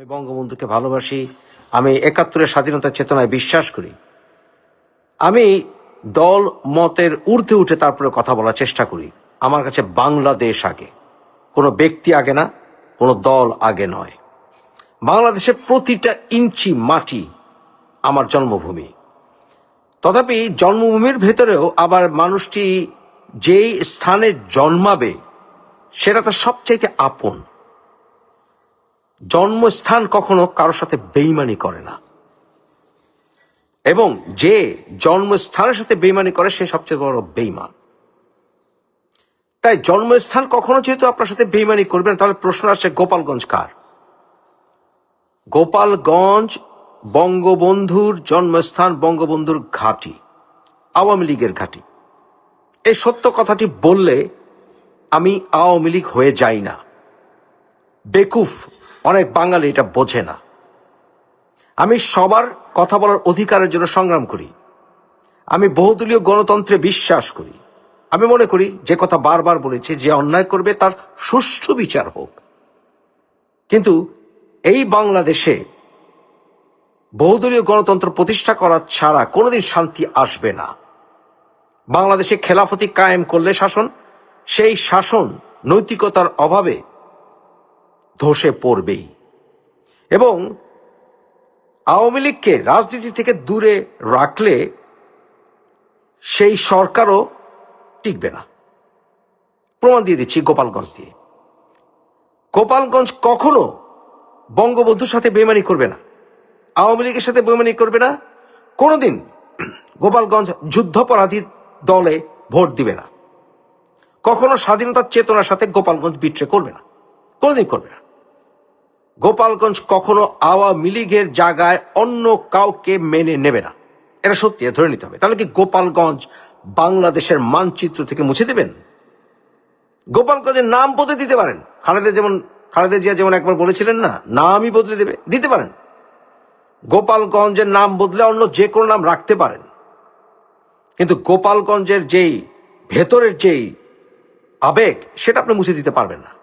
আমি বঙ্গবন্ধুকে ভালোবাসি, আমি একাত্তরের স্বাধীনতার চেতনায় বিশ্বাস করি। আমি দল মতের ঊর্ধ্বে উঠে তারপরে কথা বলার চেষ্টা করি। আমার কাছে বাংলাদেশ আগে, কোনো ব্যক্তি আগে না, কোনো দল আগে নয়। বাংলাদেশের প্রতিটা ইঞ্চি মাটি আমার জন্মভূমি। তথাপি জন্মভূমির ভেতরেও আবার মানুষটি যেই স্থানে জন্মাবে, সেটা তার সবচাইতে আপন। জন্মস্থান কখনো কারোর সাথে বেইমানি করে না। এবং যে জন্মস্থানের সাথে বেইমানি করে, সে সবচেয়ে বড় বেইমান। তাই জন্মস্থান কখনো যেহেতু আপনার সাথে বেইমানি করবেন তাহলে প্রশ্ন আসছে, গোপালগঞ্জ কার? গোপালগঞ্জ বঙ্গবন্ধুর জন্মস্থান, বঙ্গবন্ধুর ঘাঁটি, আওয়ামী লীগের ঘাঁটি। এই সত্য কথাটি বললে আমি আওয়ামী লীগ হয়ে যাই না। বেকুফ অনেক বাঙালি এটা বোঝে না। আমি সবার কথা বলার অধিকারের জন্য সংগ্রাম করি। আমি বহুদলীয় গণতন্ত্রে বিশ্বাস করি। আমি মনে করি যে কথা বারবার বলেছি, যে অন্যায় করবে তার সুষ্ঠু বিচার হোক। কিন্তু এই বাংলাদেশে বহুদলীয় গণতন্ত্র প্রতিষ্ঠা করা ছাড়া কোনোদিন শান্তি আসবে না। বাংলাদেশে খেলাফতি কায়েম করলে শাসন, সেই শাসন নৈতিকতার অভাবে ধসে পড়বেই। এবং আওয়ামী লীগকে রাজনীতি থেকে দূরে রাখলে সেই সরকারও টিকবে না। প্রমাণ দিয়ে দিচ্ছি গোপালগঞ্জ দিয়ে। গোপালগঞ্জ কখনো বঙ্গবন্ধুর সাথে বেমানি করবে না। আওয়ামী লীগের সাথে বেমানি করবে না। কোনোদিন গোপালগঞ্জ যুদ্ধপরাধী দলে ভোট দিবে না। কখনো স্বাধীনতার চেতনার সাথে গোপালগঞ্জ বিট্রে করবে না। কোনোদিন করবে না। গোপালগঞ্জ কখনো আওয়ামী লীগের জায়গায় অন্য কাউকে মেনে নেবে না। এটা সত্যি ধরে নিতে হবে। তাহলে কি গোপালগঞ্জ বাংলাদেশের মানচিত্র থেকে মুছে দেবেন? গোপালগঞ্জের নাম বদলে দিতে পারেন। খালেদা যেমন, খালেদা জিয়া যেমন একবার বলেছিলেন না, নামই বদলে দেবে, দিতে পারেন। গোপালগঞ্জের নাম বদলে অন্য যে কোনো নাম রাখতে পারেন। কিন্তু গোপালগঞ্জের যেই ভেতরের যেই আবেগ, সেটা আপনি মুছে দিতে পারবেন না।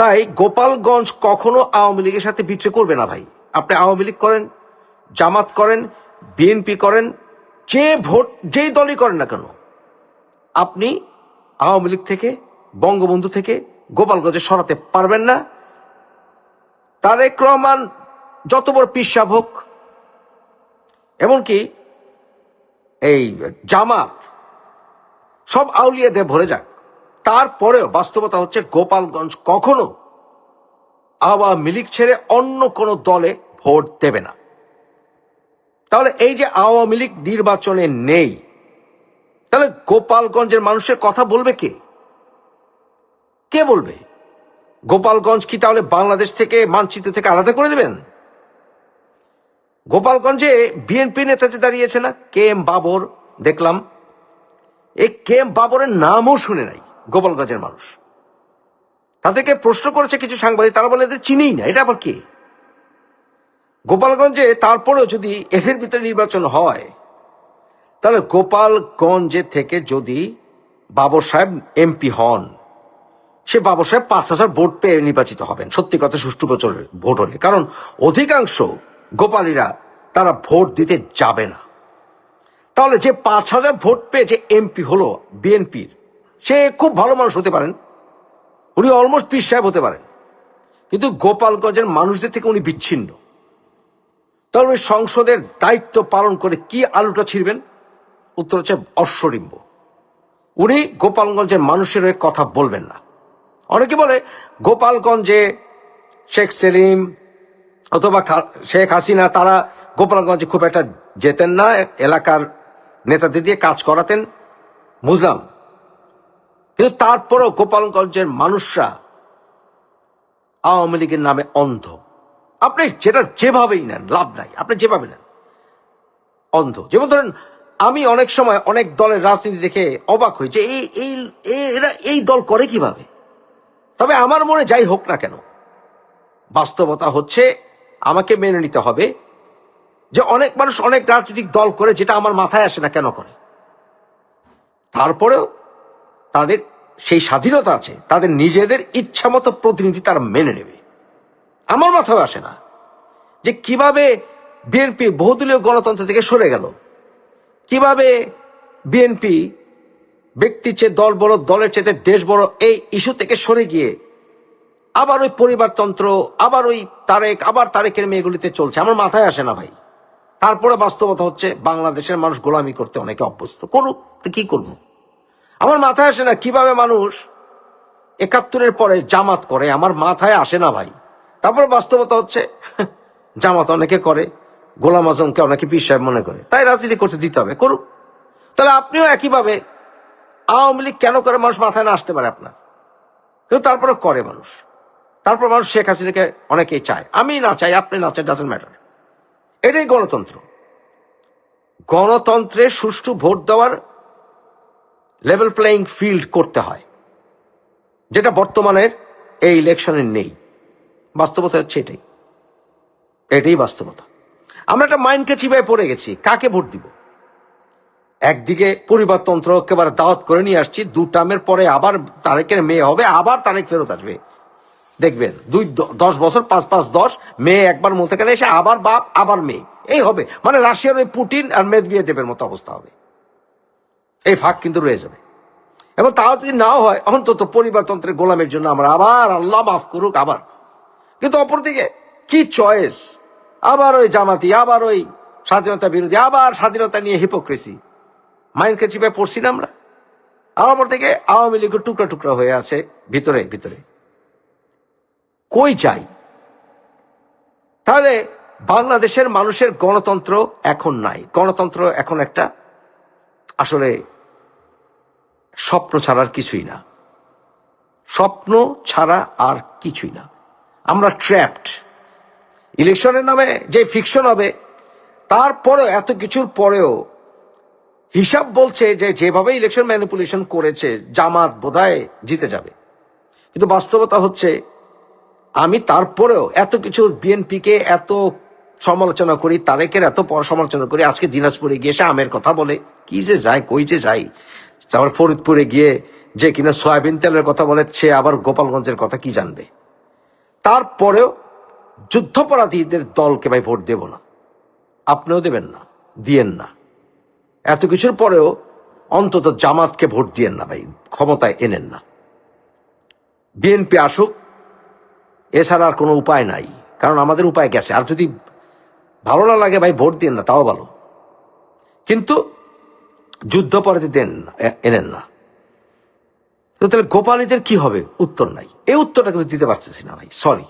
তাই গোপালগঞ্জ কখনো আওয়ামী লীগের সাথে বিট্রে করবে না ভাই। আপনি আওয়ামী লীগ করেন, জামাত করেন, বিএনপি করেন, যে ভোট, যেই দলই করেন না কেন, আপনি আওয়ামী লীগ থেকে, বঙ্গবন্ধু থেকে গোপালগঞ্জে সরাতে পারবেন না। তারেক রহমান যত বড় পিসাব হোক, এমনকি এই জামাত সব আউলিয়া দিয়ে ভরে যাক। তারপরেও বাস্তবতা হচ্ছে গোপালগঞ্জ কখনো আওয়ামী লীগ ছেড়ে অন্য কোনো দলে ভোট দেবে না। তাহলে এই যে আওয়ামী লীগ নির্বাচনে নেই, তাহলে গোপালগঞ্জের মানুষের কথা বলবে কে? কে বলবে? গোপালগঞ্জ কি তাহলে বাংলাদেশ থেকে, মানচিত্র থেকে আলাদা করে দেবেন? গোপালগঞ্জে বিএনপি নেতা যে দাঁড়িয়েছে না? K M Babar? দেখলাম। এই কে এম বাবরের নামও শুনে নাই। গোপালগঞ্জের মানুষ। তাদেরকে প্রশ্ন করেছে কিছু সাংবাদিক, তারা বলে এদের চিনেই না, এটা আবার কে? গোপালগঞ্জে তারপরেও যদি এদের ভিতরে নির্বাচন হয়, তাহলে গোপালগঞ্জে থেকে যদি বাবর সাহেব এমপি হন, সে বাবর সাহেব পাঁচ হাজার ভোট পেয়ে নির্বাচিত হবেন। সত্যি কথা, সুষ্ঠু বছরের ভোট হলে। কারণ অধিকাংশ গোপালীরা তারা ভোট দিতে যাবে না। তাহলে যে পাঁচ হাজার ভোট পেয়ে যে এমপি হলো বিএনপির সে খুব ভালো মানুষ হতে পারেন। উনি অলমোস্ট পীর সাহেব হতে পারেন। কিন্তু গোপালগঞ্জের মানুষদের থেকে উনি বিচ্ছিন্ন। তাহলে সংসদের দায়িত্ব পালন করে কি আলুটা ছিঁড়বেন? উত্তর হচ্ছে অশ্বডিম্ব উনি গোপালগঞ্জের মানুষের হয়ে কথা বলবেন না। অনেকে বলে গোপালগঞ্জে শেখ সেলিম অথবা শেখ হাসিনা, তারা গোপালগঞ্জে খুব একটা যেতেন না। এলাকার নেতাদের দিয়ে কাজ করাতেন। বুঝলাম। কিন্তু তারপরেও গোপালগঞ্জের মানুষরা আওয়ামী লীগের নামে অন্ধ। আপনি যেটা যেভাবেই নেন, লাভ নাই। আপনি যেভাবে নেন, অন্ধ। যেমন ধরেন, আমি অনেক সময় অনেক দলের রাজনীতি দেখে অবাক হই যে এই এই এরা এই দল করে কীভাবে? তবে আমার মনে যাই হোক না কেন, বাস্তবতা হচ্ছে আমাকে মেনে নিতে হবে যে অনেক মানুষ অনেক রাজনৈতিক দল করে যেটা আমার মাথায় আসে না কেন করে। তারপরেও তাদের সেই স্বাধীনতা আছে, তাদের নিজেদের ইচ্ছামতো প্রতিনিধি তারা মেনে নেবে। আমার মাথায় আসে না যে কীভাবে বিএনপি বহুদলীয় গণতন্ত্র থেকে সরে গেল। কীভাবে বিএনপি ব্যক্তি চেয়ে দল বড়, দলের চেয়ে দেশ বড় এই ইস্যু থেকে সরে গিয়ে আবার ওই পরিবারতন্ত্র, আবার ওই তারেক, আবার তারেকের মেয়েগুলিতে চলছে। আমার মাথায় আসে না ভাই। তারপরে বাস্তবতা হচ্ছে বাংলাদেশের মানুষ গোলামি করতে অনেকে অভ্যস্ত। করুক, তো কি করব? আমার মাথায় আসে না কীভাবে মানুষ একাত্তরের পরে জামাত করে, আমার মাথায় আসে না ভাই। তারপর বাস্তবতা হচ্ছে, জামাত অনেকে করে, গোলাম আজমকে অনেকে পীর সাহেব মনে করে। তাই রাজনীতি করতে দিতে হবে, করুক। তাহলে আপনিও একইভাবে আওয়ামী লীগ কেন করে মানুষ মাথায় না আসতে পারে আপনার? কিন্তু তারপরে করে মানুষ। তারপর মানুষ শেখ হাসিনাকে অনেকেই চায়। আমি না চাই, আপনি না চাই ডাজেন্ট ম্যাটার এটাই গণতন্ত্র। গণতন্ত্রে সুষ্ঠু ভোট দেওয়ার লেভেল প্লেয়িং ফিল্ড করতে হয়, যেটা বর্তমানের এই ইলেকশনে নেই। বাস্তবতা হচ্ছে এটাই। এটাই বাস্তবতা। আমরা একটা মাইন্ডকে চিবায় পড়ে গেছি, কাকে ভোট দিব? একদিকে পরিবারতন্ত্র একেবারে দাওয়াত করে নিয়ে আসছি, দু টার্মের পরে আবার তারেকের মেয়ে হবে, আবার তারেক ফেরত আসবে। দেখবেন, দুই দশ বছর, পাঁচ পাঁচ, দশ, মেয়ে একবার মধ্যেখানে এসে আবার বাপ, আবার মেয়ে। এই হবে। মানে রাশিয়ার ওই পুটিন আর মেদবিয়ে দেবের মতো অবস্থা হবে। এই ফাঁক কিন্তু রয়ে যাবে। এবং তাও যদি নাও হয়, অন্তত পরিবারতন্ত্রের গোলামের জন্য আমরা আবার আল্লাহ মাফ করুক আবার। কিন্তু অপরদিকে, কি চয়েস আবার ওই জামাতি, আবার ওই স্বাধীনতা বিরোধী, আবার স্বাধীনতা নিয়ে হিপোক্রেসি মাইন্ডকে চিপে পড়ছি না আমরা? আবার অপর থেকে আওয়ামী লীগের টুকরা টুকরা হয়ে আছে, ভিতরে ভিতরে। কই চাই তাহলে বাংলাদেশের মানুষের গণতন্ত্র এখন নাই। গণতন্ত্র এখন একটা আসলে স্বপ্ন ছাড়ার কিছুই না। স্বপ্ন ছাড়া আর কিছুই না। আমরা ট্র্যাপড ইলেকশনের নামে যে ফিকশন হবে, তারপরেও, এত কিছুর পরেও হিসাব বলছে যে যেভাবে ইলেকশন ম্যানিপুলেশন করেছে, জামাত বোধহয় জিতে যাবে। কিন্তু বাস্তবতা হচ্ছে, আমি তারপরেও এত কিছু বিএনপিকে এত সমালোচনা করি, তারেকের এত পর সমালোচনা করি, আজকে দিনাজপুরে গিয়ে সে আমের কথা বলে। কি যে যায়, কই যে যাই আবার ফরিদপুরে গিয়ে যে কিনা সয়াবিন তেলের কথা বলে, সে আবার গোপালগঞ্জের কথা কি জানবে? তারপরেও যুদ্ধপরাধীদের দলকে ভাই ভোট দেব না। আপনিও দেবেন না, দিয়েন না। এত কিছুর পরেও অন্তত জামাতকে ভোট দিয়েন না ভাই, ক্ষমতায় এনেন না। বিএনপি আসুক, এছাড়া আর কোনো উপায় নাই, কারণ আমাদের উপায় গেছে। আর যদি ভালো না লাগে ভাই, ভোট দিন না, তাও ভালো। কিন্তু যুদ্ধপরাধী দেন এনেন না। তো তাহলে গোপালীদের কি হবে? উত্তর নাই। এই উত্তরটা কিন্তু দিতে পারতেছি না ভাই সরি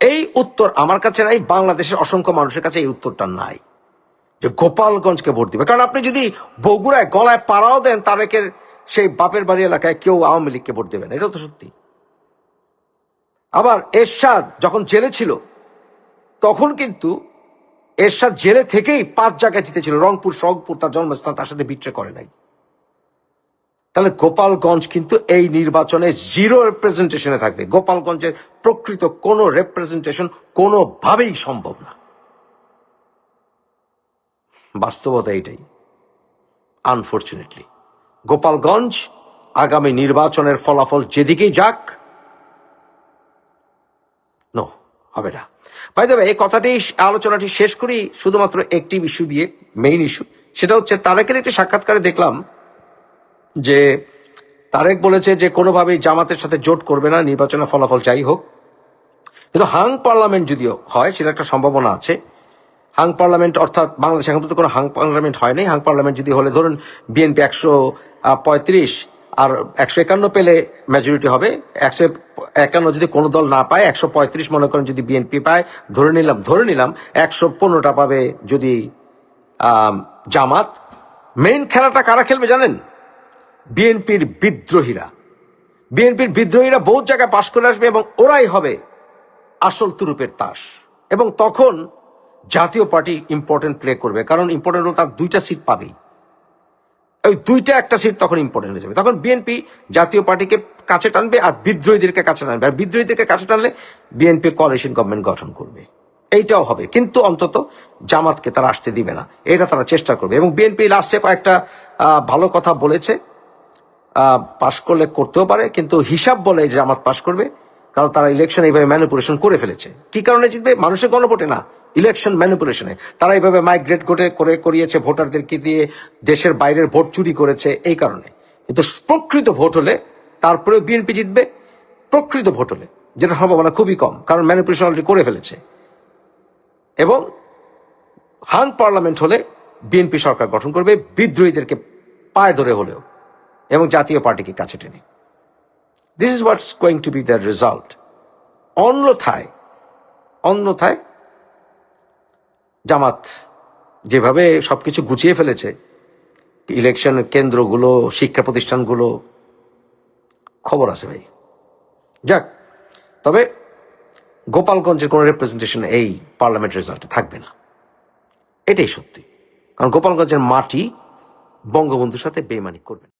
এই উত্তর আমার কাছে নাই, বাংলাদেশের অসংখ্য মানুষের কাছে এই উত্তরটা নাই। যে গোপালগঞ্জকে ভোট দিবে। কারণ আপনি যদি বগুড়ায় গলায় পাড়াও দেন, তারেকের সেই বাপের বাড়ি এলাকায় কেউ আওয়ামী লীগকে ভোট দেবে না, এটাও তো সত্যি। আবার এরশাদ যখন জেলে ছিল, তখন কিন্তু এরশাদ জেলে থেকেই পাঁচ জায়গায় জিতেছিল। রংপুর, সহগপুর, তার জন্মস্থান তার সাথে বিট্রে করে নাই। তাহলে গোপালগঞ্জ কিন্তু এই নির্বাচনে জিরো রিপ্রেজেন্টেশনে থাকবে। গোপালগঞ্জের প্রকৃত কোনো রিপ্রেজেন্টেশন কোনোভাবেই সম্ভব না। বাস্তবতা এটাই আনফর্চুনেটলি গোপালগঞ্জ আগামী নির্বাচনের ফলাফল যেদিকেই যাক নো হবে না। ভাই দেবে এই কথাটি, আলোচনাটি শেষ করি শুধুমাত্র একটি ইস্যু দিয়ে মেইন ইস্যু সেটা হচ্ছে তারেকের একটি সাক্ষাৎকারে দেখলাম যে তারেক বলেছে যে কোনোভাবেই জামাতের সাথে জোট করবে না, নির্বাচনের ফলাফল যাই হোক। কিন্তু হাং পার্লামেন্ট যদিও হয়, সেটা একটা সম্ভাবনা আছে। হাং পার্লামেন্ট অর্থাৎ বাংলাদেশ এখন পর্যন্ত কোনো হাং পার্লামেন্ট হয়নি হাং পার্লামেন্ট যদি হলে ধরুন বিএনপি একশো পঁয়ত্রিশ আর একশো একান্ন পেলে মেজরিটি হবে। একশো একান্ন যদি কোনো দল না পায়, একশো পঁয়ত্রিশ মনে করেন যদি বিএনপি পায়, ধরে নিলাম ধরে নিলাম একশো পনেরোটা পাবে যদি জামাত। মেইন খেলাটা কারা খেলবে জানেন? বিএনপির বিদ্রোহীরা। বিএনপির বিদ্রোহীরা বহুত জায়গায় পাশ করে আসবে এবং ওরাই হবে আসল তুরুপের তাস। এবং তখন জাতীয় পার্টি ইম্পর্টেন্ট প্লে করবে, কারণ ইম্পর্টেন্ট হলো তার দুইটা সিট পাবেই। ওই দুইটা একটা সিট তখন ইম্পর্টেন্ট হয়ে যাবে। তখন বিএনপি জাতীয় পার্টিকে কাছে টানবে আর বিদ্রোহীদেরকে কাছে টানবে। আর বিদ্রোহীদেরকে কাছে টানলে বিএনপি কোয়ালিশন গভর্নমেন্ট গঠন করবে। এইটাও হবে। কিন্তু অন্তত জামাতকে তারা আসতে দিবে না। এটা তারা চেষ্টা করবে। এবং বিএনপি লাস্টে কয়েকটা ভালো কথা বলেছে। পাশ করলে করতেও পারে। কিন্তু হিসাব বলে জামাত পাশ করবে। কারণ তারা ইলেকশন এইভাবে ম্যানিপুলেশন করে ফেলেছে। কি কারণে জিতবে? মানুষের গণভোটে না। ইলেকশন ম্যানিপুলেশনে তারা এইভাবে মাইগ্রেট করে করে করিয়েছে ভোটারদেরকে দিয়ে, দেশের বাইরের ভোট চুরি করেছে এই কারণে। কিন্তু প্রকৃত ভোট হলে তারপরেও বিএনপি জিতবে। প্রকৃত ভোট হলে যেটা সম্ভাবনা খুবই কম, কারণ ম্যানিপুলেশন অলরেডি করে ফেলেছে। এবং হাং পার্লামেন্ট হলে বিএনপি সরকার গঠন করবে, বিদ্রোহীদেরকে পায়ে ধরে হলেও, এবং জাতীয় পার্টিকে কাছে টেনে। This is what's going to be the result অন্যথায় অন্যথায় জামাত যেভাবে সবকিছু গুছিয়ে ফেলেছে ইলেকশন কেন্দ্রগুলো, শিক্ষা প্রতিষ্ঠানগুলো, খবর আছে ভাই। যাক, তবে গোপালগঞ্জের কোনো রিপ্রেজেন্টেশন এই পার্লামেন্ট রেজাল্টে থাকবে না। এটাই সত্যি। কারণ গোপালগঞ্জের মাটি বঙ্গবন্ধুর সাথে বেমানি করবে